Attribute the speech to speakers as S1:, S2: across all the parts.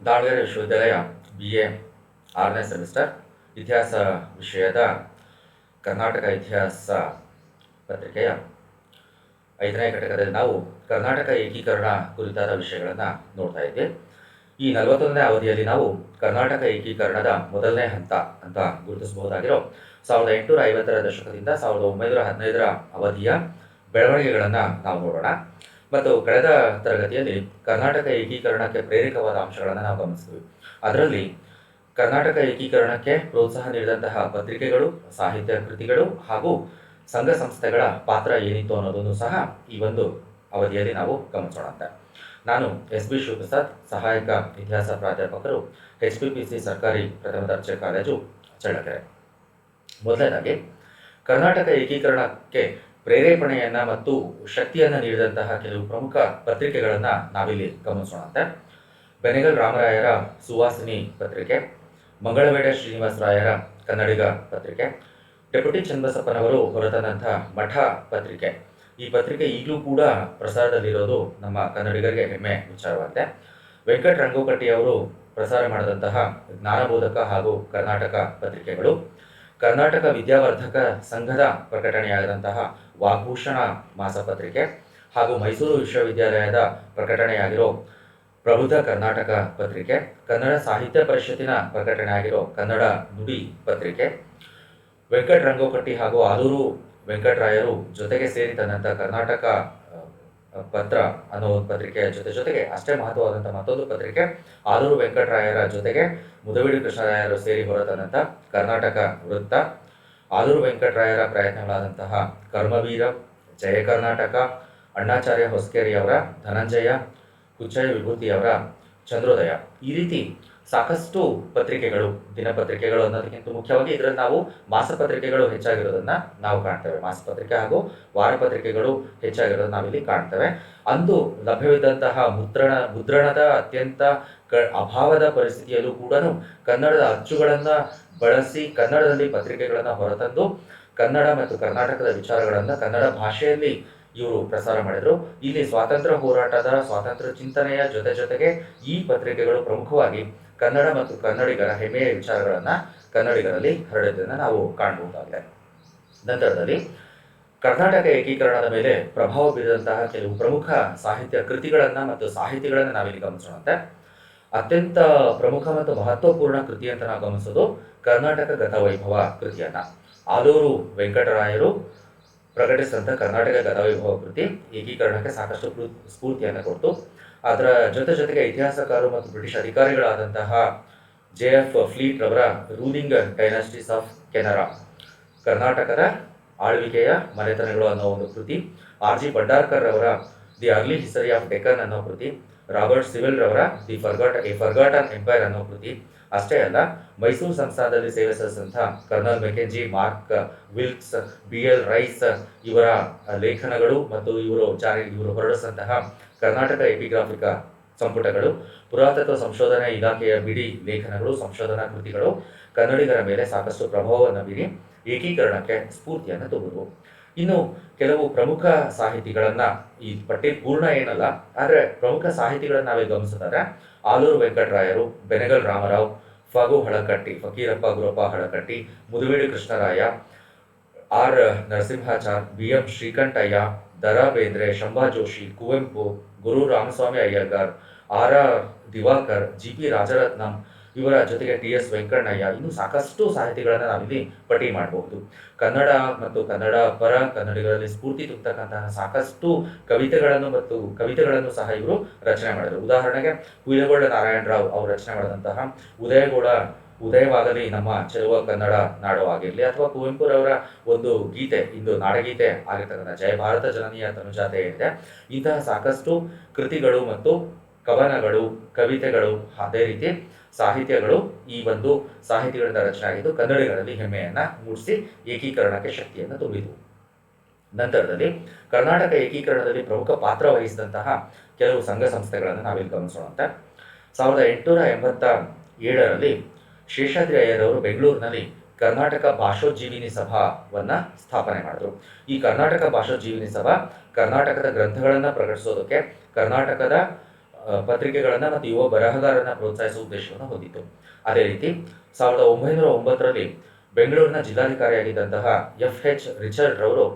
S1: ದಾವಣಗೆರೆ ವಿಶ್ವವಿದ್ಯಾಲಯ B A ಆರನೇ semester ಇತಿಹಾಸ ವಿಷಯದ ಕರ್ನಾಟಕ ಇತಿಹಾಸ ಪತ್ರಿಕೆಯ ಐದನೇ ಘಟಕದಲ್ಲಿ ನಾವು ಕರ್ನಾಟಕ ಏಕೀಕರಣ ಕುರಿತಾದ ವಿಷಯಗಳನ್ನು ನೋಡ್ತಾ ಇದ್ವಿ. ಈ ನಲವತ್ತೊಂದನೇ ಅವಧಿಯಲ್ಲಿ ನಾವು ಕರ್ನಾಟಕ ಏಕೀಕರಣದ ಮೊದಲನೇ ಹಂತ ಅಂತ ಗುರುತಿಸಬಹುದಾಗಿರೋ ಸಾವಿರದ ಎಂಟುನೂರ ಐವತ್ತರ ದಶಕದಿಂದ ಸಾವಿರದ ಒಂಬೈನೂರ ಹದಿನೈದರ ಅವಧಿಯ ಬೆಳವಣಿಗೆಗಳನ್ನು ನಾವು ನೋಡೋಣ. ಮತ್ತು ಕಳೆದ ತರಗತಿಯಲ್ಲಿ ಕರ್ನಾಟಕ ಏಕೀಕರಣಕ್ಕೆ ಪ್ರೇರಕವಾದ ಅಂಶಗಳನ್ನು ನಾವು ಗಮನಿಸಿದ್ವಿ. ಅದರಲ್ಲಿ ಕರ್ನಾಟಕ ಏಕೀಕರಣಕ್ಕೆ ಪ್ರೋತ್ಸಾಹ ನೀಡಿದಂತಹ ಪತ್ರಿಕೆಗಳು, ಸಾಹಿತ್ಯ ಕೃತಿಗಳು ಹಾಗೂ ಸಂಘ ಸಂಸ್ಥೆಗಳ ಪಾತ್ರ ಏನಿತ್ತು ಅನ್ನೋದನ್ನು ಸಹ ಈ ಒಂದು ಅವಧಿಯಲ್ಲಿ ನಾವು ಗಮನಿಸೋಣ ಅಂತ ನಾನು ಎಸ್ ಬಿ ಶಿವಪ್ರಸಾದ್, ಸಹಾಯಕ ಇತಿಹಾಸ ಪ್ರಾಧ್ಯಾಪಕರು, ಎಚ್ ಪಿ ಪಿ ಸಿ ಸರ್ಕಾರಿ ಪ್ರಥಮ ದರ್ಜೆ ಕಾಲೇಜು ಚಳ್ಳಕೆರೆ. ಮೊದಲನೇದಾಗಿ, ಕರ್ನಾಟಕ ಏಕೀಕರಣಕ್ಕೆ ಪ್ರೇರೇಪಣೆಯನ್ನ ಮತ್ತು ಶಕ್ತಿಯನ್ನ ನೀಡಿದಂತಹ ಕೆಲವು ಪ್ರಮುಖ ಪತ್ರಿಕೆಗಳನ್ನ ನಾವಿಲ್ಲಿ ಗಮನಿಸೋಣಂತೆ ಬೆನೆಗಲ್ ರಾಮರಾಯರ ಸುವಾಸಿನಿ ಪತ್ರಿಕೆ, ಮಂಗಳವೇಡ ಶ್ರೀನಿವಾಸರಾಯರ ಕನ್ನಡಿಗ ಪತ್ರಿಕೆ, ಡೆಪ್ಯೂಟಿ ಚನ್ನಬಸಪ್ಪನವರು ಹೊರತಂದಂತಹ ಮಠ ಪತ್ರಿಕೆ. ಈ ಪತ್ರಿಕೆ ಈಗಲೂ ಕೂಡ ಪ್ರಸಾರದಲ್ಲಿರೋದು ನಮ್ಮ ಕನ್ನಡಿಗರಿಗೆ ಹೆಮ್ಮೆ ವಿಚಾರವಾಗಿದೆ. ವೆಂಕಟ ರಂಗೋಕಟ್ಟಿಯವರು ಪ್ರಸಾರ ಮಾಡಿದಂತಹ ಜ್ಞಾನಬೋಧಕ ಹಾಗೂ ಕರ್ನಾಟಕ ಪತ್ರಿಕೆಗಳು. ಕರ್ನಾಟಕ ವಿದ್ಯಾವರ್ಧಕ ಸಂಘದ ಪ್ರಕಟಣೆಯಾದಂತಹ ವಾಗ್ಭೂಷಣ ಮಾಸಪತ್ರಿಕೆ ಹಾಗೂ ಮೈಸೂರು ವಿಶ್ವವಿದ್ಯಾಲಯದ ಪ್ರಕಟಣೆಯಾಗಿರೋ ಪ್ರಬುದ್ಧ ಕರ್ನಾಟಕ ಪತ್ರಿಕೆ, ಕನ್ನಡ ಸಾಹಿತ್ಯ ಪರಿಷತ್ತಿನ ಪ್ರಕಟಣೆಯಾಗಿರೋ ಕನ್ನಡ ನುಡಿ ಪತ್ರಿಕೆ ವೆಂಕಟ ರಂಗೋಕಟ್ಟಿ ಹಾಗೂ ಆದೂರು ವೆಂಕಟರಾಯರು ಜೊತೆಗೆ ಸೇರಿ ತಂದಂಥ ಕರ್ನಾಟಕ ಪತ್ರ ಅನ್ನೋ ಒಂದು ಪತ್ರಿಕೆಯ ಜೊತೆ ಜೊತೆಗೆ ಅಷ್ಟೇ ಮಹತ್ವವಾದಂಥ ಮತ್ತೊಂದು ಪತ್ರಿಕೆ ಆಲೂರು ವೆಂಕಟರಾಯರ ಜೊತೆಗೆ ಮುದವಿಡಿ ಕೃಷ್ಣರಾಯರು ಸೇರಿ ಹೊರತಂದಂಥ ಕರ್ನಾಟಕ ವೃತ್ತ ಆಲೂರು ವೆಂಕಟರಾಯರ ಪ್ರಯತ್ನಗಳಾದಂತಹ ಕರ್ಮವೀರ, ಜಯ ಕರ್ನಾಟಕ, ಅಣ್ಣಾಚಾರ್ಯ ಹೊಸಕೇರಿಯವರ, ಧನಂಜಯ ಹುಚ್ಚಯ್ಯ ವಿಭೂತಿಯವರ ಚಂದ್ರೋದಯ. ಈ ರೀತಿ ಸಾಕಷ್ಟು ಪತ್ರಿಕೆಗಳು, ದಿನಪತ್ರಿಕೆಗಳು ಅನ್ನೋದಕ್ಕಿಂತ ಮುಖ್ಯವಾಗಿ ಇದರಲ್ಲಿ ನಾವು ಮಾಸಪತ್ರಿಕೆಗಳು ಹೆಚ್ಚಾಗಿರೋದನ್ನ ನಾವು ಕಾಣ್ತೇವೆ. ಮಾಸಪತ್ರಿಕೆ ಹಾಗೂ ವಾರಪತ್ರಿಕೆಗಳು ಹೆಚ್ಚಾಗಿರೋದನ್ನ ನಾವಿಲ್ಲಿ ಕಾಣ್ತೇವೆ. ಅಂದು ಲಭ್ಯವಿದ್ದಂತಹ ಮುದ್ರಣ, ಮುದ್ರಣದ ಅತ್ಯಂತ ಕ, ಅಭಾವದ ಪರಿಸ್ಥಿತಿಯಲ್ಲೂ ಕೂಡ ಕನ್ನಡದ ಅಚ್ಚುಗಳನ್ನು ಬಳಸಿ ಕನ್ನಡದಲ್ಲಿ ಪತ್ರಿಕೆಗಳನ್ನು ಹೊರತಂದು ಕನ್ನಡ ಮತ್ತು ಕರ್ನಾಟಕದ ವಿಚಾರಗಳನ್ನು ಕನ್ನಡ ಭಾಷೆಯಲ್ಲಿ ಇವರು ಪ್ರಸಾರ ಮಾಡಿದ್ರು. ಇಲ್ಲಿ ಸ್ವಾತಂತ್ರ್ಯ ಹೋರಾಟದ ಸ್ವಾತಂತ್ರ್ಯ ಚಿಂತನೆಯ ಜೊತೆ ಜೊತೆಗೆ ಈ ಪತ್ರಿಕೆಗಳು ಪ್ರಮುಖವಾಗಿ ಕನ್ನಡ ಮತ್ತು ಕನ್ನಡಿಗರ ಹೆಮ್ಮೆಯ ವಿಚಾರಗಳನ್ನು ಕನ್ನಡಿಗರಲ್ಲಿ ಹರಡಿದ್ದನ್ನು ನಾವು ಕಾಣಬಹುದಾಗಿದೆ. ನಂತರದಲ್ಲಿ ಕರ್ನಾಟಕ ಏಕೀಕರಣದ ಮೇಲೆ ಪ್ರಭಾವ ಬೀರಿದಂತಹ ಕೆಲವು ಪ್ರಮುಖ ಸಾಹಿತ್ಯ ಕೃತಿಗಳನ್ನು ಮತ್ತು ಸಾಹಿತಿಗಳನ್ನು ನಾವಿಲ್ಲಿ ಗಮನಿಸೋಣಂತೆ. ಅತ್ಯಂತ ಪ್ರಮುಖ ಮತ್ತು ಮಹತ್ವಪೂರ್ಣ ಕೃತಿ ಅಂತ ನಾವು ಗಮನಿಸೋದು ಕರ್ನಾಟಕ ಗತವೈಭವ ಕೃತಿಯನ್ನ. ಆಲೂರು ವೆಂಕಟರಾಯರು ಪ್ರಕಟಿಸಿದಂಥ ಕರ್ನಾಟಕ ಗತವೈಭವ ಕೃತಿ ಏಕೀಕರಣಕ್ಕೆ ಸಾಕಷ್ಟು ಸ್ಫೂರ್ತಿಯನ್ನು ಕೊಡ್ತು. ಅದರ ಜೊತೆ ಜೊತೆಗೆ ಇತಿಹಾಸಕಾರರು ಮತ್ತು ಬ್ರಿಟಿಷ್ ಅಧಿಕಾರಿಗಳಾದಂತಹ ಜೆ ಎಫ್ ಫ್ಲೀಟ್ ರವರ ರೂಲಿಂಗ್ ಡೈನಾಸ್ಟೀಸ್ ಆಫ್ ಕೆನರಾ, ಕರ್ನಾಟಕದ ಆಳ್ವಿಕೆಯ ಮನೆತನಗಳು ಅನ್ನೋ ಒಂದು ಕೃತಿ, ಆರ್ ಜಿ ಭಂಡಾರ್ಕರ್ ರವರ the early history of Deccan ಅನ್ನೋ ಕೃತಿ, ರಾಬರ್ಟ್ ಸಿವಿಲ್ ರವರ the forgot a forgotten empire ಅನ್ನೋ ಕೃತಿ ಅಷ್ಟೇ ಅಲ್ಲ, ಮೈಸೂರು ಸಂಸ್ಥಾನದಲ್ಲಿ ಸೇವೆ ಸಲ್ಲಿಸಿದಂಥ colonel Mackenzie, Mark Wilks, B L Rice ಇವರ ಲೇಖನಗಳು ಮತ್ತು ಇವರು ಜಾರಿ ಇವರು ಹೊರಡಿಸಿದಂತಹ ಕರ್ನಾಟಕ ಎಪಿಗ್ರಾಫಿಕ ಸಂಪುಟಗಳು, ಪುರಾತತ್ವ ಸಂಶೋಧನಾ ಇಲಾಖೆಯ ಬಿಡಿ ಲೇಖನಗಳು, ಸಂಶೋಧನಾ ಕೃತಿಗಳು ಕನ್ನಡಿಗರ ಮೇಲೆ ಸಾಕಷ್ಟು ಪ್ರಭಾವವನ್ನು ಬೀರಿ ಏಕೀಕರಣಕ್ಕೆ ಸ್ಫೂರ್ತಿಯನ್ನು ತುಂಬಿದ್ವು ಇನ್ನು ಕೆಲವು ಪ್ರಮುಖ ಸಾಹಿತಿಗಳನ್ನು ಈ ಪಟ್ಟಿ ಪೂರ್ಣ ಏನಲ್ಲ, ಆದರೆ ಪ್ರಮುಖ ಸಾಹಿತಿಗಳನ್ನು ನಾವೇ ಗಮನಿಸಿದ್ರೆ Aluru ವೆಂಕಟರಾಯರು, Benagal Ramarao, Phagu Halakatti, Fakirappa Gurappa Halakatti Mudavedi Krishnaraya, R Narasimhachar B M Srikantaiah, Da Ra Bendre, Shambha Joshi, Kuvempu, Guru Ramaswamy Iyengar R R Diwakar, G P Rajaratnam ಇವರ ಜೊತೆಗೆ ಟಿ ಎಸ್ ವೆಂಕಣ್ಣಯ್ಯ ಇನ್ನೂ ಸಾಕಷ್ಟು ಸಾಹಿತಿಗಳನ್ನು ನಾವಿಲ್ಲಿ ಪಟ್ಟಿ ಮಾಡಬಹುದು. ಕನ್ನಡ ಮತ್ತು ಕನ್ನಡ ಪರ ಕನ್ನಡಿಗರಲ್ಲಿ ಸ್ಫೂರ್ತಿ ತುಂಬತಕ್ಕಂತಹ ಸಾಕಷ್ಟು ಕವಿತೆಗಳನ್ನು ಮತ್ತು ಕವಿತೆಗಳನ್ನು ಸಹ ಇವರು ರಚನೆ ಮಾಡಿದರು. ಉದಾಹರಣೆಗೆ ಹುಯಿಲಗೊಳ್ಳ ನಾರಾಯಣರಾವ್ ಅವರು ರಚನೆ ಮಾಡಿದಂತಹ ಉದಯಗೌಡ ಉದಯವಾಗಲಿ ನಮ್ಮ ಚೆಲುವ ಕನ್ನಡ ನಾಡು ಆಗಿರಲಿ ಅಥವಾ ಕುವೆಂಪುರವರ ಒಂದು ಗೀತೆ, ಇಂದು ನಾಡಗೀತೆ ಆಗಿರ್ತಕ್ಕಂಥ ಜಯ ಭಾರತ ಜನನೀಯ ತನುಜಾತೆ ಇದೆ. ಇಂತಹ ಸಾಕಷ್ಟು ಕೃತಿಗಳು ಮತ್ತು ಕವನಗಳು, ಕವಿತೆಗಳು, ಅದೇ ರೀತಿ ಸಾಹಿತ್ಯಗಳು ಈ ಒಂದು ಸಾಹಿತ್ಯಗಳಿಂದ ರಚನೆ ಆಗಿದ್ದು ಹೆಮ್ಮೆಯನ್ನ ಮೂಡಿಸಿ ಏಕೀಕರಣಕ್ಕೆ ಶಕ್ತಿಯನ್ನು ತುಂಬಿತು ನಂತರದಲ್ಲಿ ಕರ್ನಾಟಕ ಏಕೀಕರಣದಲ್ಲಿ ಪ್ರಮುಖ ಪಾತ್ರ ವಹಿಸಿದಂತಹ ಕೆಲವು ಸಂಘ ಸಂಸ್ಥೆಗಳನ್ನು ನಾವಿಲ್ಲಿ ಗಮನಿಸೋಣಂತೆ. ಸಾವಿರದ ಎಂಟುನೂರ ಎಂಬತ್ತ ಏಳರಲ್ಲಿ ಶೇಷಾದ್ರಿ ಅಯ್ಯರವರು ಬೆಂಗಳೂರಿನಲ್ಲಿ ಕರ್ನಾಟಕ ಭಾಷೋಜ್ಜೀವಿನಿ ಸಭಾವನ್ನ ಸ್ಥಾಪನೆ ಮಾಡಿದರು. ಈ ಕರ್ನಾಟಕ ಭಾಷೋಜ್ಜೀವಿನಿ ಸಭಾ ಕರ್ನಾಟಕದ ಗ್ರಂಥಗಳನ್ನು ಪ್ರಕಟಿಸೋದಕ್ಕೆ ಕರ್ನಾಟಕದ ಪತ್ರಿಕೆಗಳನ್ನ ಮತ್ತು ಯುವ ಬರಹಗಾರರನ್ನ ಪ್ರೋತ್ಸಾಹಿಸುವ ಉದ್ದೇಶವನ್ನು ಹೊಂದಿತ್ತು. ಅದೇ ರೀತಿ, ಸಾವಿರದ ಒಂಬೈನೂರ ಒಂಬತ್ತರಲ್ಲಿ ಬೆಂಗಳೂರಿನ ಜಿಲ್ಲಾಧಿಕಾರಿಯಾಗಿದ್ದಂತಹ ಎಫ್ ಎಚ್ ರಿಚರ್ಡ್ ರವರು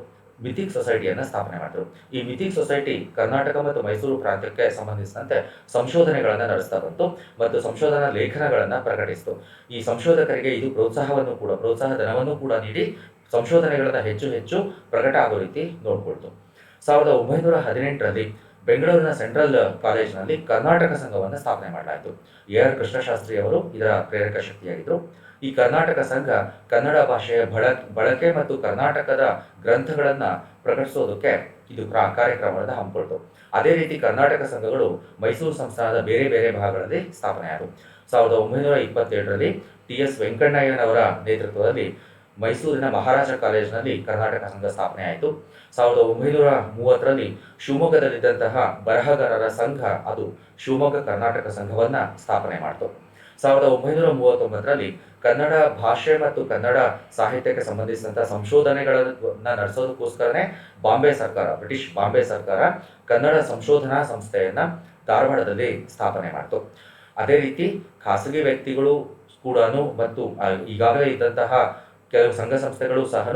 S1: ಮಿಥಿಕ್ ಸೊಸೈಟಿಯನ್ನು ಸ್ಥಾಪನೆ ಮಾಡಿದರು. ಈ ಮಿಥಿಕ್ ಸೊಸೈಟಿ ಕರ್ನಾಟಕ ಮತ್ತು ಮೈಸೂರು ಪ್ರಾಂತ್ಯಕ್ಕೆ ಸಂಬಂಧಿಸಿದಂತೆ ಸಂಶೋಧನೆಗಳನ್ನು ನಡೆಸ್ತಾ ಬಂತು ಮತ್ತು ಸಂಶೋಧನಾ ಲೇಖನಗಳನ್ನು ಪ್ರಕಟಿಸಿತು. ಈ ಸಂಶೋಧಕರಿಗೆ ಇದು ಪ್ರೋತ್ಸಾಹವನ್ನು ಕೂಡ, ಪ್ರೋತ್ಸಾಹ ಧನವನ್ನು ಕೂಡ ನೀಡಿ ಸಂಶೋಧನೆಗಳನ್ನು ಹೆಚ್ಚು ಹೆಚ್ಚು ಪ್ರಕಟ ಆಗೋ ರೀತಿ ನೋಡ್ಕೊಳ್ತು. ಸಾವಿರದ ಒಂಬೈನೂರ ಹದಿನೆಂಟರಲ್ಲಿ ಬೆಂಗಳೂರಿನ ಸೆಂಟ್ರಲ್ ಕಾಲೇಜಿನಲ್ಲಿ ಕರ್ನಾಟಕ ಸಂಘವನ್ನು ಸ್ಥಾಪನೆ ಮಾಡಲಾಯಿತು. ಎ ಆರ್ ಕೃಷ್ಣಶಾಸ್ತ್ರಿ ಅವರು ಇದರ ಪ್ರೇರಕ ಶಕ್ತಿಯಾಗಿದ್ದರು ಈ ಕರ್ನಾಟಕ ಸಂಘ ಕನ್ನಡ ಭಾಷೆಯ ಬಳ ಬಳಕೆ ಮತ್ತು ಕರ್ನಾಟಕದ ಗ್ರಂಥಗಳನ್ನು ಪ್ರಕಟಿಸೋದಕ್ಕೆ ಇದು ಕಾರ್ಯಕ್ರಮದ ಹಮ್ಮಿಕೊಳ್ತು. ಅದೇ ರೀತಿ ಕರ್ನಾಟಕ ಸಂಘಗಳು ಮೈಸೂರು ಸಂಸ್ಥಾನದ ಬೇರೆ ಬೇರೆ ಭಾಗಗಳಲ್ಲಿ ಸ್ಥಾಪನೆಯಾದವು. ಸಾವಿರದ ಒಂಬೈನೂರ ಇಪ್ಪತ್ತೇಳರಲ್ಲಿ ಟಿ ಎಸ್ ವೆಂಕಣ್ಣಯ್ಯನವರ ನೇತೃತ್ವದಲ್ಲಿ ಮೈಸೂರಿನ ಮಹಾರಾಜ ಕಾಲೇಜಿನಲ್ಲಿ ಕರ್ನಾಟಕ ಸಂಘ ಸ್ಥಾಪನೆ ಆಯಿತು. ಸಾವಿರದ ಒಂಬೈನೂರ ಮೂವತ್ತರಲ್ಲಿ ಶಿವಮೊಗ್ಗದಲ್ಲಿದ್ದಂತಹ ಬರಹಗಾರರ ಸಂಘ ಅದು ಶಿವಮೊಗ್ಗ ಕರ್ನಾಟಕ ಸಂಘವನ್ನ ಸ್ಥಾಪನೆ ಮಾಡಿತು. ಸಾವಿರದ ಒಂಬೈನೂರ ಮೂವತ್ತೊಂಬತ್ತರಲ್ಲಿ ಕನ್ನಡ ಭಾಷೆ ಮತ್ತು ಕನ್ನಡ ಸಾಹಿತ್ಯಕ್ಕೆ ಸಂಬಂಧಿಸಿದಂತಹ ಸಂಶೋಧನೆಗಳನ್ನ ನಡೆಸೋದಕ್ಕೋಸ್ಕರನೇ ಬಾಂಬೆ ಸರ್ಕಾರ, ಬ್ರಿಟಿಷ್ ಬಾಂಬೆ ಸರ್ಕಾರ ಕನ್ನಡ ಸಂಶೋಧನಾ ಸಂಸ್ಥೆಯನ್ನ ಧಾರವಾಡದಲ್ಲಿ ಸ್ಥಾಪನೆ ಮಾಡಿತು. ಅದೇ ರೀತಿ ಖಾಸಗಿ ವ್ಯಕ್ತಿಗಳು ಕೂಡ ಮತ್ತು ಈಗಾಗಲೇ ಇದ್ದಂತಹ ಕೆಲವು ಸಂಘ ಸಂಸ್ಥೆಗಳು ಸಹ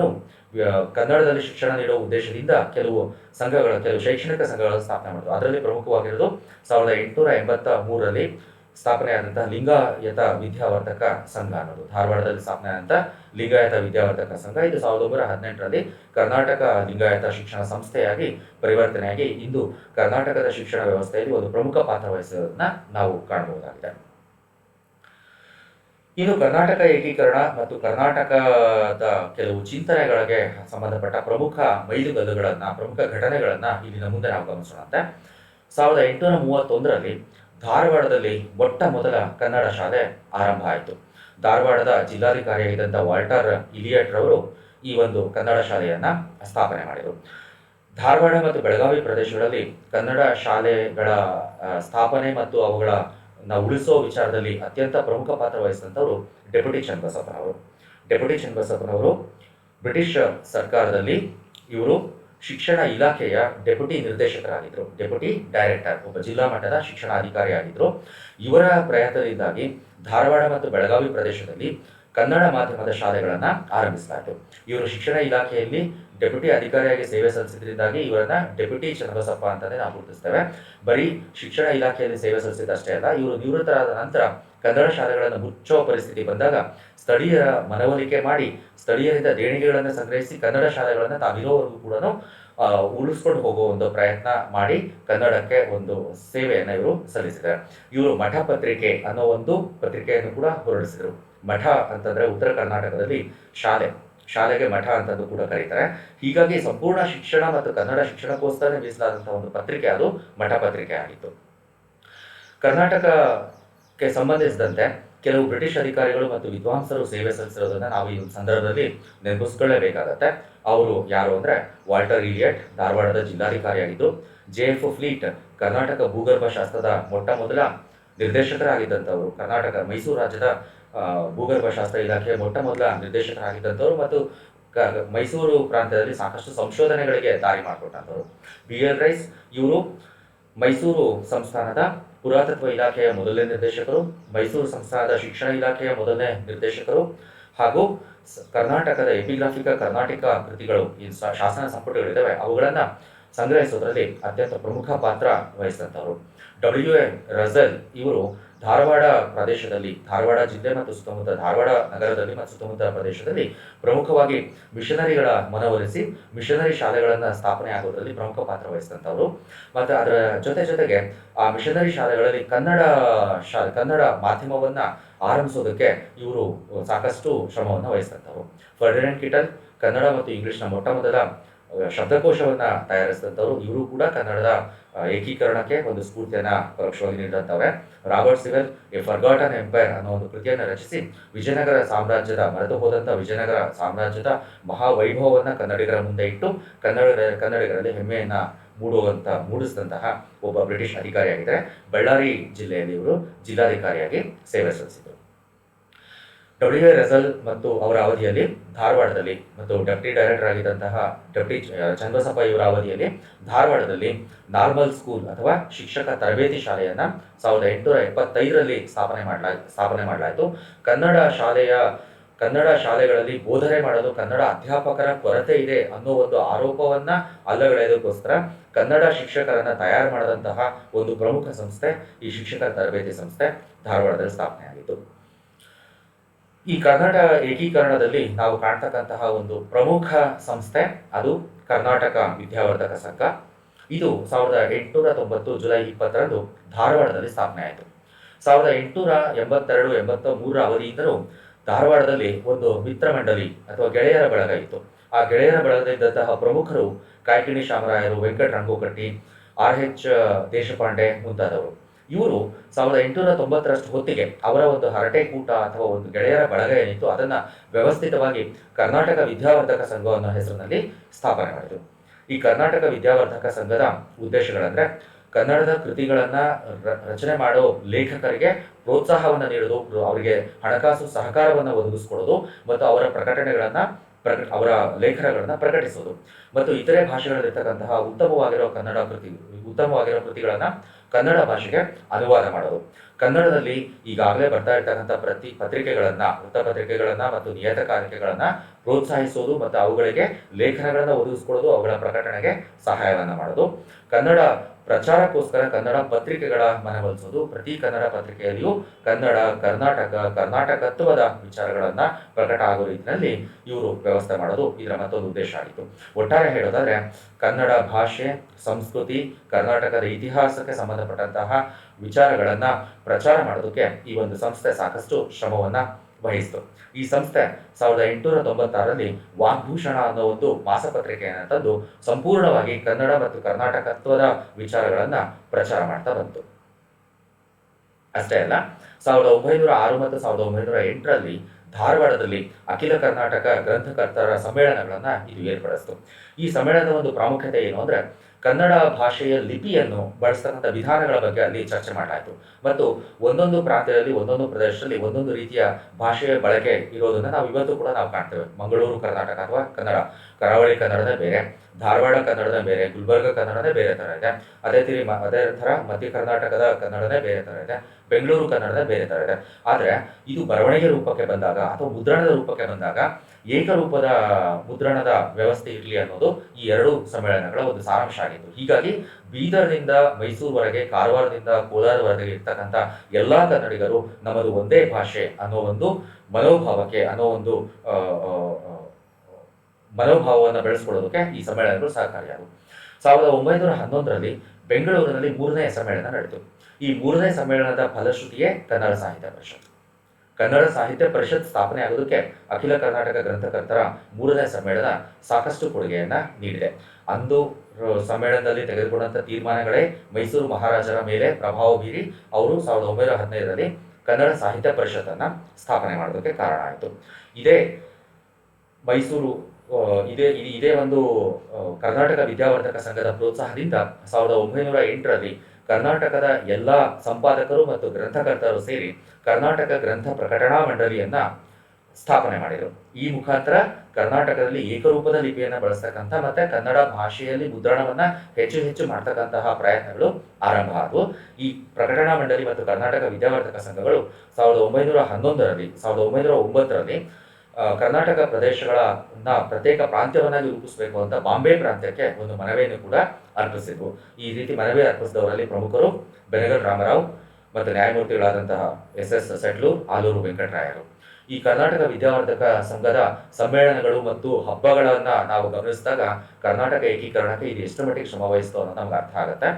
S1: ಕನ್ನಡದಲ್ಲಿ ಶಿಕ್ಷಣ ನೀಡುವ ಉದ್ದೇಶದಿಂದ ಕೆಲವು ಸಂಘಗಳ, ಕೆಲವು ಶೈಕ್ಷಣಿಕ ಸಂಘಗಳನ್ನು ಸ್ಥಾಪನೆ ಮಾಡಿದ್ರು. ಅದರಲ್ಲಿ ಪ್ರಮುಖವಾಗಿರೋದು ಸಾವಿರದ ಎಂಟುನೂರ ಎಂಬತ್ತ ಮೂರರಲ್ಲಿ ಸ್ಥಾಪನೆಯಾದಂತಹ ಲಿಂಗಾಯತ ವಿದ್ಯಾವರ್ಧಕ ಸಂಘ ಅನ್ನೋದು. ಧಾರವಾಡದಲ್ಲಿ ಸ್ಥಾಪನೆ ಆದಂತಹ ಲಿಂಗಾಯತ ವಿದ್ಯಾವರ್ಧಕ ಸಂಘ. ಇದು ಸಾವಿರದ ಒಂಬೈನೂರ ಹದಿನೆಂಟರಲ್ಲಿ ಕರ್ನಾಟಕ ಲಿಂಗಾಯತ ಶಿಕ್ಷಣ ಸಂಸ್ಥೆಯಾಗಿ ಪರಿವರ್ತನೆಯಾಗಿ ಇಂದು ಕರ್ನಾಟಕದ ಶಿಕ್ಷಣ ವ್ಯವಸ್ಥೆಯಲ್ಲಿ ಒಂದು ಪ್ರಮುಖ ಪಾತ್ರ ವಹಿಸೋದನ್ನ ನಾವು ಕಾಣಬಹುದಾಗಿದೆ. ಇನ್ನು ಕರ್ನಾಟಕ ಏಕೀಕರಣ ಮತ್ತು ಕರ್ನಾಟಕದ ಕೆಲವು ಚಿಂತನೆಗಳಿಗೆ ಸಂಬಂಧಪಟ್ಟ ಪ್ರಮುಖ ಮೈಲುಗಲ್ಲುಗಳನ್ನ, ಪ್ರಮುಖ ಘಟನೆಗಳನ್ನ ಇಲ್ಲಿನ ಮುಂದೆ ನಾವು ಗಮನಿಸೋಣಂತೆ. ಸಾವಿರದ ಎಂಟುನೂರ ಮೂವತ್ತೊಂದರಲ್ಲಿ ಧಾರವಾಡದಲ್ಲಿ ಮೊಟ್ಟ ಮೊದಲ ಕನ್ನಡ ಶಾಲೆ ಆರಂಭ ಆಯಿತು. ಧಾರವಾಡದ ಜಿಲ್ಲಾಧಿಕಾರಿಯಾಗಿದ್ದಂಥ ವಾಲ್ಟರ್ ಇಲಿಯಟ್ ರವರು ಈ ಒಂದು ಕನ್ನಡ ಶಾಲೆಯನ್ನ ಸ್ಥಾಪನೆ ಮಾಡಿದರು. ಧಾರವಾಡ ಮತ್ತು ಬೆಳಗಾವಿ ಪ್ರದೇಶಗಳಲ್ಲಿ ಕನ್ನಡ ಶಾಲೆಗಳ ಸ್ಥಾಪನೆ ಮತ್ತು ಅವುಗಳ ನಾವು ಉಳಿಸೋ ವಿಚಾರದಲ್ಲಿ ಅತ್ಯಂತ ಪ್ರಮುಖ ಪಾತ್ರ ವಹಿಸಿದಂಥವರು ಡೆಪ್ಯೂಟಿ ಚನ್ನಬಸಪ್ಪನವರು ಡೆಪ್ಯೂಟಿ ಚನ್ನಬಸಪ್ಪನವರು ಬ್ರಿಟಿಷ್ ಸರ್ಕಾರದಲ್ಲಿ ಇವರು ಶಿಕ್ಷಣ ಇಲಾಖೆಯ ಡೆಪ್ಯೂಟಿ ನಿರ್ದೇಶಕರಾಗಿದ್ದರು ಡೆಪ್ಯೂಟಿ ಡೈರೆಕ್ಟರ್, ಒಬ್ಬ ಜಿಲ್ಲಾ ಮಟ್ಟದ ಶಿಕ್ಷಣ ಅಧಿಕಾರಿಯಾಗಿದ್ದರು ಇವರ ಪ್ರಯತ್ನದಿಂದಾಗಿ ಧಾರವಾಡ ಮತ್ತು ಬೆಳಗಾವಿ ಪ್ರದೇಶದಲ್ಲಿ ಕನ್ನಡ ಮಾಧ್ಯಮದ ಶಾಲೆಗಳನ್ನು ಆರಂಭಿಸಲಾಯಿತು ಇವರು ಶಿಕ್ಷಣ ಇಲಾಖೆಯಲ್ಲಿ ಡೆಪ್ಯೂಟಿ ಅಧಿಕಾರಿಯಾಗಿ ಸೇವೆ ಸಲ್ಲಿಸಿದ್ರಿಂದಾಗಿ ಇವರನ್ನ ಡೆಪ್ಯೂಟಿ ಚನ್ನಬಸಪ್ಪ ಅಂತಲೇ ನಾವು ಗುರುತಿಸ್ತೇವೆ. ಬರೀ ಶಿಕ್ಷಣ ಇಲಾಖೆಯಲ್ಲಿ ಸೇವೆ ಸಲ್ಲಿಸಿದಷ್ಟೇ ಅಲ್ಲ, ಇವರು ನಿವೃತ್ತರಾದ ನಂತರ ಕನ್ನಡ ಶಾಲೆಗಳನ್ನು ಮುಚ್ಚುವ ಪರಿಸ್ಥಿತಿ ಬಂದಾಗ ಸ್ಥಳೀಯರ ಮನವೊಲಿಕೆ ಮಾಡಿ, ಸ್ಥಳೀಯರಿಂದ ದೇಣಿಗೆಗಳನ್ನು ಸಂಗ್ರಹಿಸಿ ಕನ್ನಡ ಶಾಲೆಗಳನ್ನು ತಾವಿರೋವರೆಗೂ ಕೂಡ ಉಳಿಸ್ಕೊಂಡು ಹೋಗುವ ಒಂದು ಪ್ರಯತ್ನ ಮಾಡಿ ಕನ್ನಡಕ್ಕೆ ಒಂದು ಸೇವೆಯನ್ನು ಇವರು ಸಲ್ಲಿಸಿದ್ದಾರೆ. ಇವರು ಮಠ ಪತ್ರಿಕೆ ಅನ್ನೋ ಒಂದು ಪತ್ರಿಕೆಯನ್ನು ಕೂಡ ಹೊರಡಿಸಿದರು. ಮಠ ಅಂತಂದರೆ ಉತ್ತರ ಕರ್ನಾಟಕದಲ್ಲಿ ಶಾಲೆ. ಶಾಲೆಗೆ ಮಠ ಅಂತಂದು ಕೂಡ ಕರೀತಾರೆ. ಹೀಗಾಗಿ ಸಂಪೂರ್ಣ ಶಿಕ್ಷಣ ಮತ್ತು ಕನ್ನಡ ಶಿಕ್ಷಣಕ್ಕೋಸ್ಕರ ಮೀಸಲಾದಂತಹ ಒಂದು ಪತ್ರಿಕೆ ಅದು, ಮಠ ಪತ್ರಿಕೆ ಆಗಿತ್ತು. ಕರ್ನಾಟಕಕ್ಕೆ ಸಂಬಂಧಿಸಿದಂತೆ ಕೆಲವು ಬ್ರಿಟಿಷ್ ಅಧಿಕಾರಿಗಳು ಮತ್ತು ವಿದ್ವಾಂಸರು ಸೇವೆ ಸಲ್ಲಿಸಿರೋದನ್ನ ನಾವು ಈ ಸಂದರ್ಭದಲ್ಲಿ ನೆನಪಿಸ್ಕೊಳ್ಳೇಬೇಕಾಗತ್ತೆ. ಅವರು ಯಾರು ಅಂದರೆ ವಾಲ್ಟರ್ ಇಲಿಯಟ್, ಧಾರವಾಡದ ಜಿಲ್ಲಾಧಿಕಾರಿಯಾಗಿದ್ದು, ಜೆ ಎಫ್ ಫ್ಲೀಟ್, ಕರ್ನಾಟಕ ಭೂಗರ್ಭ ಶಾಸ್ತ್ರದ ಮೊಟ್ಟ ಮೊದಲ ನಿರ್ದೇಶಕರಾಗಿದ್ದಂಥವರು. ಕರ್ನಾಟಕ ಮೈಸೂರು ರಾಜ್ಯದ ಆ, ಭೂಗರ್ಭ ಶಾಸ್ತ್ರ ಇಲಾಖೆಯ ಮೊಟ್ಟ ಮೊದಲ ನಿರ್ದೇಶಕರಾಗಿದ್ದಂಥವರು ಮತ್ತು ಮೈಸೂರು ಪ್ರಾಂತ್ಯದಲ್ಲಿ ಸಾಕಷ್ಟು ಸಂಶೋಧನೆಗಳಿಗೆ ದಾರಿ ಮಾಡಿಕೊಟ್ಟಂಥವ್ರು. ಬಿ ಎಲ್ ರೈಸ್ ಇವರು ಮೈಸೂರು ಸಂಸ್ಥಾನದ ಪುರಾತತ್ವ ಇಲಾಖೆಯ ಮೊದಲನೇ ನಿರ್ದೇಶಕರು ಮೈಸೂರು ಸಂಸ್ಥಾನದ ಶಿಕ್ಷಣ ಇಲಾಖೆಯ ಮೊದಲನೇ ನಿರ್ದೇಶಕರು ಹಾಗೂ ಕರ್ನಾಟಕದ ಎಪಿಗ್ರಾಫಿಕ ಕರ್ನಾಟಕ ಕೃತಿಗಳು ಈ ಶಾಸನ ಸಂಪುಟಗಳಿದ್ದಾವೆ. ಅವುಗಳನ್ನು ಸಂಗ್ರಹಿಸೋದ್ರಲ್ಲಿ ಅತ್ಯಂತ ಪ್ರಮುಖ ಪಾತ್ರ ವಹಿಸಿದಂಥವರು. W A. ರಜಲ್ ಇವರು ಧಾರವಾಡ ಪ್ರದೇಶದಲ್ಲಿ, ಧಾರವಾಡ ಜಿಲ್ಲೆ ಮತ್ತು ಸುತ್ತಮುತ್ತ ಧಾರವಾಡ ನಗರದಲ್ಲಿ ಮತ್ತು ಸುತ್ತಮುತ್ತ ಪ್ರದೇಶದಲ್ಲಿ ಪ್ರಮುಖವಾಗಿ ಮಿಷನರಿಗಳ ಮನವೊಲಿಸಿ ಮಿಷನರಿ ಶಾಲೆಗಳನ್ನು ಸ್ಥಾಪನೆ ಆಗೋದ್ರಲ್ಲಿ ಪ್ರಮುಖ ಪಾತ್ರ ವಹಿಸಿದಂಥವ್ರು. ಮತ್ತು ಅದರ ಜೊತೆ ಜೊತೆಗೆ ಆ ಮಿಷನರಿ ಶಾಲೆಗಳಲ್ಲಿ ಕನ್ನಡ ಶಾ, ಕನ್ನಡ ಮಾಧ್ಯಮವನ್ನು ಆರಂಭಿಸೋದಕ್ಕೆ ಇವರು ಸಾಕಷ್ಟು ಶ್ರಮವನ್ನು ವಹಿಸಿದಂಥವ್ರು. ಫರ್ಡಿನೆಂಟ್ ಕಿಟಲ್, ಕನ್ನಡ ಮತ್ತು ಇಂಗ್ಲಿಷ್ನ ಮೊಟ್ಟ ಮೊದಲ ಶಬ್ದಕೋಶವನ್ನ ತಯಾರಿಸಿದಂಥವ್ರು. ಇವರು ಕೂಡ ಕನ್ನಡದ ಏಕೀಕರಣಕ್ಕೆ ಒಂದು ಸ್ಫೂರ್ತಿಯನ್ನ, ಪರೋಕ್ಷವಾಗಿ ನೀಡಿದಂಥವ್ರೆ. Robert Sewell, a forgotten empire ಅನ್ನೋ ಒಂದು ಕೃತಿಯನ್ನು ರಚಿಸಿ, ವಿಜಯನಗರ ಸಾಮ್ರಾಜ್ಯದ, ಮರೆತು ಹೋದಂಥ ವಿಜಯನಗರ ಸಾಮ್ರಾಜ್ಯದ ಮಹಾವೈಭವವನ್ನು ಕನ್ನಡಿಗರ ಮುಂದೆ ಇಟ್ಟು, ಕನ್ನಡ, ಕನ್ನಡಿಗರಲ್ಲಿ ಹೆಮ್ಮೆಯನ್ನ ಮೂಡುವಂತ ಮೂಡಿಸಿದಂತಹ ಒಬ್ಬ ಬ್ರಿಟಿಷ್ ಅಧಿಕಾರಿಯಾಗಿದ್ದಾರೆ. ಬಳ್ಳಾರಿ ಜಿಲ್ಲೆಯಲ್ಲಿ ಇವರು ಜಿಲ್ಲಾಧಿಕಾರಿಯಾಗಿ ಸೇವೆ ಸಲ್ಲಿಸಿದರು. ಡಬ್ಲ್ಯೂ ಎ ರೆಸಲ್ ಮತ್ತು ಅವರ ಅವಧಿಯಲ್ಲಿ ಧಾರವಾಡದಲ್ಲಿ ಮತ್ತು ಡೆಪ್ಟಿ ಡೈರೆಕ್ಟರ್ ಆಗಿದ್ದಂತಹ ಡೆಪ್ಟಿ ಚಂದ್ರಸಪ್ಪ ಇವರ ಅವಧಿಯಲ್ಲಿ ಧಾರವಾಡದಲ್ಲಿ ನಾರ್ಮಲ್ ಸ್ಕೂಲ್ ಅಥವಾ ಶಿಕ್ಷಕ ತರಬೇತಿ ಶಾಲೆಯನ್ನು ಸಾವಿರದ ಎಂಟುನೂರ ಎಪ್ಪತ್ತೈದರಲ್ಲಿ ಸ್ಥಾಪನೆ ಮಾಡಲಾ, ಸ್ಥಾಪನೆ ಮಾಡಲಾಯಿತು. ಕನ್ನಡ ಶಾಲೆಯ, ಕನ್ನಡ ಶಾಲೆಗಳಲ್ಲಿ ಬೋಧನೆ ಮಾಡಲು ಕನ್ನಡ ಅಧ್ಯಾಪಕರ ಕೊರತೆ ಇದೆ ಅನ್ನೋ ಒಂದು ಆರೋಪವನ್ನ ಅಲ್ಲಗಳೆಯೋದಕ್ಕೋಸ್ಕರ ಕನ್ನಡ ಶಿಕ್ಷಕರನ್ನ ತಯಾರು ಮಾಡಿದಂತಹ ಒಂದು ಪ್ರಮುಖ ಸಂಸ್ಥೆ ಈ ಶಿಕ್ಷಕ ತರಬೇತಿ ಸಂಸ್ಥೆ ಧಾರವಾಡದಲ್ಲಿ ಸ್ಥಾಪನೆ ಆಗಿತ್ತು ಈ ಕನ್ನಡ ಏಕೀಕರಣದಲ್ಲಿ ನಾವು ಕಾಣ್ತಕ್ಕಂತಹ ಒಂದು ಪ್ರಮುಖ ಸಂಸ್ಥೆ, ಅದು ಕರ್ನಾಟಕ ವಿದ್ಯಾವರ್ಧಕ ಸಂಘ. ಇದು ಸಾವಿರದ ಎಂಟುನೂರ ತೊಂಬತ್ತು ಜುಲೈ ಇಪ್ಪತ್ತರಂದು ಧಾರವಾಡದಲ್ಲಿ ಸ್ಥಾಪನೆ ಆಯಿತು. ಸಾವಿರದ ಎಂಟುನೂರ ಎಂಬತ್ತೆರಡು ಎಂಬತ್ತ ಮೂರರ ಅವಧಿಯಿಂದಲೂ ಧಾರವಾಡದಲ್ಲಿ ಒಂದು ಮಿತ್ರ ಮಂಡಳಿ ಅಥವಾ ಗೆಳೆಯರ ಬಳಗ ಇತ್ತು. ಆ ಗೆಳೆಯರ ಬಳಗದಿದ್ದಂತಹ ಪ್ರಮುಖರು ಕಾಯ್ಕಿಣಿ ಶಾಮರಾಯರು ವೆಂಕಟ ರಂಗೋಕಟ್ಟಿ ಆರ್ ಎಚ್ ದೇಶಪಾಂಡೆ ಮುಂತಾದವರು. ಇವರು ಸಾವಿರದ ಎಂಟುನೂರ ತೊಂಬತ್ತರಷ್ಟು ಹೊತ್ತಿಗೆ ಅವರ ಒಂದು ಹರಟೆ ಕೂಟ ಅಥವಾ ಒಂದು ಗೆಳೆಯರ ಬಳಗ ಏನಿತ್ತು, ಅದನ್ನ ವ್ಯವಸ್ಥಿತವಾಗಿ ಕರ್ನಾಟಕ ವಿದ್ಯಾವರ್ಧಕ ಸಂಘ ಅನ್ನೋ ಹೆಸರಿನಲ್ಲಿ ಸ್ಥಾಪನೆ ಮಾಡಿದರು. ಈ ಕರ್ನಾಟಕ ವಿದ್ಯಾವರ್ಧಕ ಸಂಘದ ಉದ್ದೇಶಗಳಂದ್ರೆ ಕನ್ನಡದ ಕೃತಿಗಳನ್ನ ರಚನೆ ಮಾಡೋ ಲೇಖಕರಿಗೆ ಪ್ರೋತ್ಸಾಹವನ್ನು ನೀಡೋದು, ಅವರಿಗೆ ಹಣಕಾಸು ಸಹಕಾರವನ್ನು ಒದಗಿಸ್ಕೊಡೋದು, ಮತ್ತು ಅವರ ಪ್ರಕಟಣೆಗಳನ್ನ ಪ್ರಕಟ, ಅವರ ಲೇಖನಗಳನ್ನ ಪ್ರಕಟಿಸೋದು. ಮತ್ತು ಇತರೆ ಭಾಷೆಗಳಲ್ಲಿರ್ತಕ್ಕಂತಹ ಉತ್ತಮವಾಗಿರೋ ಕನ್ನಡ ಕೃತಿ ಉತ್ತಮವಾಗಿರೋ ಕೃತಿಗಳನ್ನ ಕನ್ನಡ ಭಾಷೆಗೆ ಅನುವಾದ ಮಾಡೋದು. ಕನ್ನಡದಲ್ಲಿ ಈಗಾಗಲೇ ಬರ್ತಾ ಇರ್ತಕ್ಕಂಥ ಪ್ರತಿ ಪತ್ರಿಕೆಗಳನ್ನ ವೃತ್ತಪತ್ರಿಕೆಗಳನ್ನ ಮತ್ತು ನಿಯತಕಾಲಿಕೆಗಳನ್ನ ಪ್ರೋತ್ಸಾಹಿಸೋದು ಮತ್ತು ಅವುಗಳಿಗೆ ಲೇಖನಗಳನ್ನ ಒದಗಿಸ್ಕೊಡೋದು ಅವುಗಳ ಪ್ರಕಟಣೆಗೆ ಸಹಾಯವನ್ನು ಮಾಡೋದು. ಕನ್ನಡ ಪ್ರಚಾರಕ್ಕೋಸ್ಕರ ಕನ್ನಡ ಪತ್ರಿಕೆಗಳ ಮನವೊಲಿಸೋದು ಪ್ರತಿ ಕನ್ನಡ ಪತ್ರಿಕೆಯಲ್ಲಿಯೂ ಕನ್ನಡ, ಕರ್ನಾಟಕ, ಕರ್ನಾಟಕತ್ವದ ವಿಚಾರಗಳನ್ನ ಪ್ರಕಟ ಆಗೋ ರೀತಿಯಲ್ಲಿ ಇವರು ವ್ಯವಸ್ಥೆ ಮಾಡೋದು ಇದರ ಮತ್ತೊಂದು ಉದ್ದೇಶ ಆಗಿತ್ತು. ಒಟ್ಟಾರೆ ಹೇಳೋದಾದ್ರೆ, ಕನ್ನಡ ಭಾಷೆ, ಸಂಸ್ಕೃತಿ, ಕರ್ನಾಟಕದ ಇತಿಹಾಸಕ್ಕೆ ಸಂಬಂಧಪಟ್ಟಂತಹ ವಿಚಾರಗಳನ್ನ ಪ್ರಚಾರ ಮಾಡೋದಕ್ಕೆ ಈ ಒಂದು ಸಂಸ್ಥೆ ಸಾಕಷ್ಟು ಶ್ರಮವನ್ನ ವಹಿಸಿತು. ಈ ಸಂಸ್ಥೆ ಸಾವಿರದ ಎಂಟುನೂರ ತೊಂಬತ್ತಾರರಲ್ಲಿ ವಾಗ್ಭೂಷಣ ಅನ್ನೋ ಒಂದು ಮಾಸಪತ್ರಿಕೆಯನ್ನು ತಂದು ಸಂಪೂರ್ಣವಾಗಿ ಕನ್ನಡ ಮತ್ತು ಕರ್ನಾಟಕತ್ವದ ವಿಚಾರಗಳನ್ನು ಪ್ರಚಾರ ಮಾಡ್ತಾ ಬಂತು. ಅಷ್ಟೇ ಅಲ್ಲ, ಸಾವಿರದ ಒಂಬೈನೂರ ಆರು ಮತ್ತು ಸಾವಿರದ ಒಂಬೈನೂರ ಎಂಟರಲ್ಲಿ ಧಾರವಾಡದಲ್ಲಿ ಅಖಿಲ ಕರ್ನಾಟಕ ಗ್ರಂಥಕರ್ತರ ಸಮ್ಮೇಳನಗಳನ್ನ ಇದು ಏರ್ಪಡಿಸಿತು. ಈ ಸಮ್ಮೇಳನದ ಒಂದು ಪ್ರಾಮುಖ್ಯತೆ ಏನು ಅಂದ್ರೆ ಕನ್ನಡ ಭಾಷೆಯ ಲಿಪಿಯನ್ನು ಬಳಸ್ತಕ್ಕಂಥ ವಿಧಾನಗಳ ಬಗ್ಗೆ ಅಲ್ಲಿ ಚರ್ಚೆ ಮಾಡಲಾಯಿತು ಮತ್ತು ಒಂದೊಂದು ಪ್ರಾಂತ್ಯದಲ್ಲಿ, ಒಂದೊಂದು ಪ್ರದೇಶದಲ್ಲಿ ಒಂದೊಂದು ರೀತಿಯ ಭಾಷೆಯ ಬಳಕೆ ಇರೋದನ್ನ ನಾವು ಇವತ್ತು ಕೂಡ ನಾವು ಕಾಣ್ತೇವೆ. ಮಂಗಳೂರು ಕರ್ನಾಟಕ ಅಥವಾ ಕನ್ನಡ. ಕರಾವಳಿ ಕನ್ನಡದ ಬೇರೆ, ಧಾರವಾಡ ಕನ್ನಡದ ಬೇರೆ, ಗುಲ್ಬರ್ಗ ಕನ್ನಡನೇ ಬೇರೆ ಥರ ಇದೆ. ಅದೇ ತಿರಿ ಅದೇ ಥರ ಮಧ್ಯ ಕರ್ನಾಟಕದ ಕನ್ನಡನೇ ಬೇರೆ ಥರ ಇದೆ. ಬೆಂಗಳೂರು ಕನ್ನಡದ ಬೇರೆ ಥರ ಇದೆ. ಆದರೆ ಇದು ಬರವಣಿಗೆ ರೂಪಕ್ಕೆ ಬಂದಾಗ ಅಥವಾ ಮುದ್ರಣದ ರೂಪಕ್ಕೆ ಬಂದಾಗ ಏಕರೂಪದ ಮುದ್ರಣದ ವ್ಯವಸ್ಥೆ ಇರಲಿ ಅನ್ನೋದು ಈ ಎರಡು ಸಮ್ಮೇಳನಗಳ ಒಂದು ಸಾರಾಂಶ ಆಗಿತ್ತು. ಹೀಗಾಗಿ ಬೀದರ್ನಿಂದ ಮೈಸೂರುವರೆಗೆ, ಕಾರವಾರದಿಂದ ಕೋಲಾರವರೆಗೆ ಇರ್ತಕ್ಕಂಥ ಎಲ್ಲಾ ಕನ್ನಡಿಗರು ನಮ್ಮದು ಒಂದೇ ಭಾಷೆ ಅನ್ನೋ ಒಂದು ಮನೋಭಾವಕ್ಕೆ, ಅನ್ನೋ ಒಂದು ಮನೋಭಾವವನ್ನು ಬೆಳೆಸ್ಕೊಳ್ಳೋದಕ್ಕೆ ಈ ಸಮ್ಮೇಳನಗಳು ಸಹಕಾರಿಯಾದವು. ಸಾವಿರದ ಒಂಬೈನೂರ ಹನ್ನೊಂದರಲ್ಲಿ ಬೆಂಗಳೂರಿನಲ್ಲಿ ಮೂರನೇ ಸಮ್ಮೇಳನ ನಡೆಯಿತು ಈ ಮೂರನೇ ಸಮ್ಮೇಳನದ ಫಲಶ್ರುತಿಯೇ ಕನ್ನಡ ಸಾಹಿತ್ಯ ಪರಿಷತ್. ಕನ್ನಡ ಸಾಹಿತ್ಯ ಪರಿಷತ್ ಸ್ಥಾಪನೆ ಆಗೋದಕ್ಕೆ ಅಖಿಲ ಕರ್ನಾಟಕ ಗ್ರಂಥಕರ್ತರ ಮೂರನೇ ಸಮ್ಮೇಳನ ಸಾಕಷ್ಟು ಕೊಡುಗೆಯನ್ನ ನೀಡಿದೆ. ಅಂದು ಸಮ್ಮೇಳನದಲ್ಲಿ ತೆಗೆದುಕೊಂಡಂತ ತೀರ್ಮಾನಗಳೇ ಮೈಸೂರು ಮಹಾರಾಜರ ಮೇಲೆ ಪ್ರಭಾವ ಬೀರಿ ಅವರು ಸಾವಿರದ ಒಂಬೈನೂರ ಹದಿನೈದರಲ್ಲಿ ಕನ್ನಡ ಸಾಹಿತ್ಯ ಪರಿಷತ್ತನ್ನು ಸ್ಥಾಪನೆ ಮಾಡೋದಕ್ಕೆ ಕಾರಣ ಆಯಿತು. ಇದೇ ಮೈಸೂರು ಇದೇ ಇದೇ ಒಂದು ಕರ್ನಾಟಕ ವಿದ್ಯಾವರ್ಧಕ ಸಂಘದ ಪ್ರೋತ್ಸಾಹದಿಂದ ಸಾವಿರದ ಒಂಬೈನೂರ ಎಂಟರಲ್ಲಿ ಕರ್ನಾಟಕದ ಎಲ್ಲ ಸಂಪಾದಕರು ಮತ್ತು ಗ್ರಂಥಕರ್ತರು ಸೇರಿ ಕರ್ನಾಟಕ ಗ್ರಂಥ ಪ್ರಕಟಣಾ ಮಂಡಳಿಯನ್ನ ಸ್ಥಾಪನೆ ಮಾಡಿದರು. ಈ ಮುಖಾಂತರ ಕರ್ನಾಟಕದಲ್ಲಿ ಏಕರೂಪದ ಲಿಪಿಯನ್ನು ಬಳಸ್ತಕ್ಕಂಥ ಮತ್ತೆ ಕನ್ನಡ ಭಾಷೆಯಲ್ಲಿ ಮುದ್ರಣವನ್ನ ಹೆಚ್ಚು ಹೆಚ್ಚು ಮಾಡ್ತಕ್ಕಂತಹ ಪ್ರಯತ್ನಗಳು ಆರಂಭ ಆದವು. ಈ ಪ್ರಕಟಣಾ ಮಂಡಳಿ ಮತ್ತು ಕರ್ನಾಟಕ ವಿದ್ಯಾವರ್ಧಕ ಸಂಘಗಳು ಸಾವಿರದ ಒಂಬೈನೂರ ಹನ್ನೊಂದರಲ್ಲಿ, ಸಾವಿರದ ಒಂಬೈನೂರ ಒಂಬತ್ತರಲ್ಲಿ ಕರ್ನಾಟಕ ಪ್ರದೇಶಗಳನ್ನ ಪ್ರತ್ಯೇಕ ಪ್ರಾಂತ್ಯವನ್ನಾಗಿ ರೂಪಿಸಬೇಕು ಅಂತ ಬಾಂಬೆ ಪ್ರಾಂತ್ಯಕ್ಕೆ ಒಂದು ಮನವಿಯನ್ನು ಕೂಡ ಅರ್ಪಿಸಿದ್ವು. ಈ ರೀತಿ ಮನವಿ ಅರ್ಪಿಸಿದವರಲ್ಲಿ ಪ್ರಮುಖರು ಬೆನಗಲ್ ರಾಮರಾವ್ ಮತ್ತು ನ್ಯಾಯಮೂರ್ತಿಗಳಾದಂತಹ ಎಸ್ ಎಸ್ ಸೆಟ್ಲೂರ್ ಆಲೂರು ವೆಂಕಟರಾಯರು. ಈ ಕರ್ನಾಟಕ ವಿದ್ಯಾವರ್ಧಕ ಸಂಘದ ಸಮ್ಮೇಳನಗಳು ಮತ್ತು ಹಬ್ಬಗಳನ್ನು ನಾವು ಗಮನಿಸಿದಾಗ ಕರ್ನಾಟಕ ಏಕೀಕರಣಕ್ಕೆ ಇದು ಎಷ್ಟು ಮಟ್ಟಿಗೆ ಶ್ರಮ ವಹಿಸ್ತು ಅನ್ನೋದು ನಮ್ಗೆ ಅರ್ಥ ಆಗುತ್ತೆ.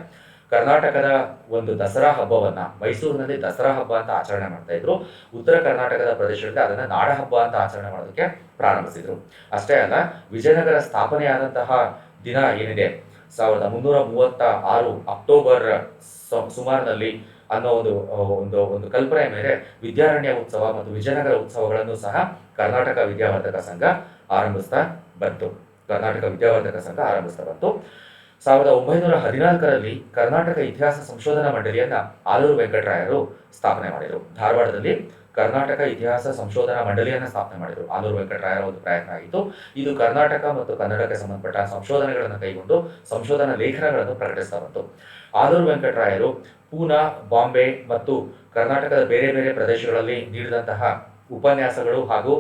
S1: ಕರ್ನಾಟಕದ ಒಂದು ದಸರಾ ಹಬ್ಬವನ್ನ, ಮೈಸೂರಿನಲ್ಲಿ ದಸರಾ ಹಬ್ಬ ಅಂತ ಆಚರಣೆ ಮಾಡ್ತಾ ಇದ್ರು. ಉತ್ತರ ಕರ್ನಾಟಕದ ಪ್ರದೇಶದಲ್ಲಿ ಅದನ್ನ ನಾಡ ಹಬ್ಬ ಅಂತ ಆಚರಣೆ ಮಾಡೋದಕ್ಕೆ ಪ್ರಾರಂಭಿಸಿದ್ರು. ಅಷ್ಟೇ ಅಲ್ಲ, ವಿಜಯನಗರ ಸ್ಥಾಪನೆಯಾದಂತಹ ದಿನ ಏನಿದೆ? ಸಾವಿರದ ಮುನ್ನೂರ ಮೂವತ್ತ ಆರು ಅಕ್ಟೋಬರ್ ಸುಮಾರಿನಲ್ಲಿ ಅನ್ನೋ ಒಂದು ಒಂದು ಒಂದು ಕಲ್ಪನೆ ಮೇಲೆ ವಿದ್ಯಾರಣ್ಯ ಉತ್ಸವ ಮತ್ತು ವಿಜಯನಗರ ಉತ್ಸವಗಳನ್ನು ಸಹ ಕರ್ನಾಟಕ ವಿದ್ಯಾವರ್ಧಕ ಸಂಘ ಆರಂಭಿಸ್ತಾ ಬಂತು. ಕರ್ನಾಟಕ ವಿದ್ಯಾವರ್ಧಕ ಸಂಘ ಆರಂಭಿಸ್ತಾ ಬಂತು. ಸಾವಿರದ ಒಂಬೈನೂರ ಹದಿನಾಲ್ಕರಲ್ಲಿ ಕರ್ನಾಟಕ ಇತಿಹಾಸ ಸಂಶೋಧನಾ ಮಂಡಳಿಯನ್ನ ಆಲೂರು ವೆಂಕಟರಾಯರು ಸ್ಥಾಪನೆ ಮಾಡಿದರು. ಧಾರವಾಡದಲ್ಲಿ ಕರ್ನಾಟಕ ಇತಿಹಾಸ ಸಂಶೋಧನಾ ಮಂಡಳಿಯನ್ನ ಸ್ಥಾಪನೆ ಮಾಡಿದರು. ಆಲೂರು ವೆಂಕಟರಾಯರ ಒಂದು ಪ್ರಯತ್ನ ಆಗಿತ್ತು. ಇದು ಕರ್ನಾಟಕ ಮತ್ತು ಕನ್ನಡಕ್ಕೆ ಸಂಬಂಧಪಟ್ಟ ಸಂಶೋಧನೆಗಳನ್ನು ಕೈಗೊಂಡು ಸಂಶೋಧನಾ ಲೇಖನಗಳನ್ನು ಪ್ರಕಟಿಸ್ತಾ ಬಂತು. ಆಲೂರು ವೆಂಕಟರಾಯರು ಪೂನಾ, ಬಾಂಬೆ ಮತ್ತು ಕರ್ನಾಟಕದ ಬೇರೆ ಬೇರೆ ಪ್ರದೇಶಗಳಲ್ಲಿ ನೀಡಿದಂತಹ ಉಪನ್ಯಾಸಗಳು ಹಾಗೂ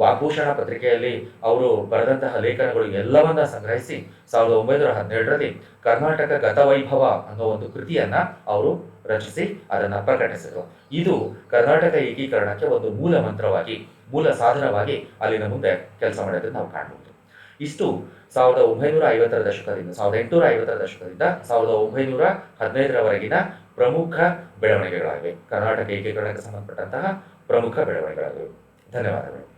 S1: ವಾಗ್ಭೂಷಣ ಪತ್ರಿಕೆಯಲ್ಲಿ ಅವರು ಬರೆದಂತಹ ಲೇಖನಗಳು ಎಲ್ಲವನ್ನ ಸಂಗ್ರಹಿಸಿ ಸಾವಿರದ ಒಂಬೈನೂರ ಹದಿನೇಳರಲ್ಲಿ ಕರ್ನಾಟಕ ಗತವೈಭವ ಅನ್ನೋ ಒಂದು ಕೃತಿಯನ್ನ ಅವರು ರಚಿಸಿ ಅದನ್ನ ಪ್ರಕಟಿಸಿದರು. ಇದು ಕರ್ನಾಟಕ ಏಕೀಕರಣಕ್ಕೆ ಒಂದು ಮೂಲ ಮಂತ್ರವಾಗಿ, ಮೂಲ ಸಾಧನವಾಗಿ ಅಲ್ಲಿನ ಮುಂದೆ ಕೆಲಸ ಮಾಡೋದನ್ನು ನಾವು ಕಾಣಬಹುದು ಇಷ್ಟು ಸಾವಿರದ ಒಂಬೈನೂರ ಐವತ್ತರ ದಶಕದಿಂದ, ಸಾವಿರದ ಎಂಟುನೂರ ಐವತ್ತರ ದಶಕದಿಂದ ಸಾವಿರದ ಒಂಬೈನೂರ ಹದಿನೈದರವರೆಗಿನ ಪ್ರಮುಖ ಬೆಳವಣಿಗೆಗಳಾಗಿವೆ. ಕರ್ನಾಟಕ ಏಕೀಕರಣಕ್ಕೆ ಸಂಬಂಧಪಟ್ಟಂತಹ ಪ್ರಮುಖ ಬೆಳವಣಿಗೆಗಳಾಗಿವೆ. ಧನ್ಯವಾದಗಳು.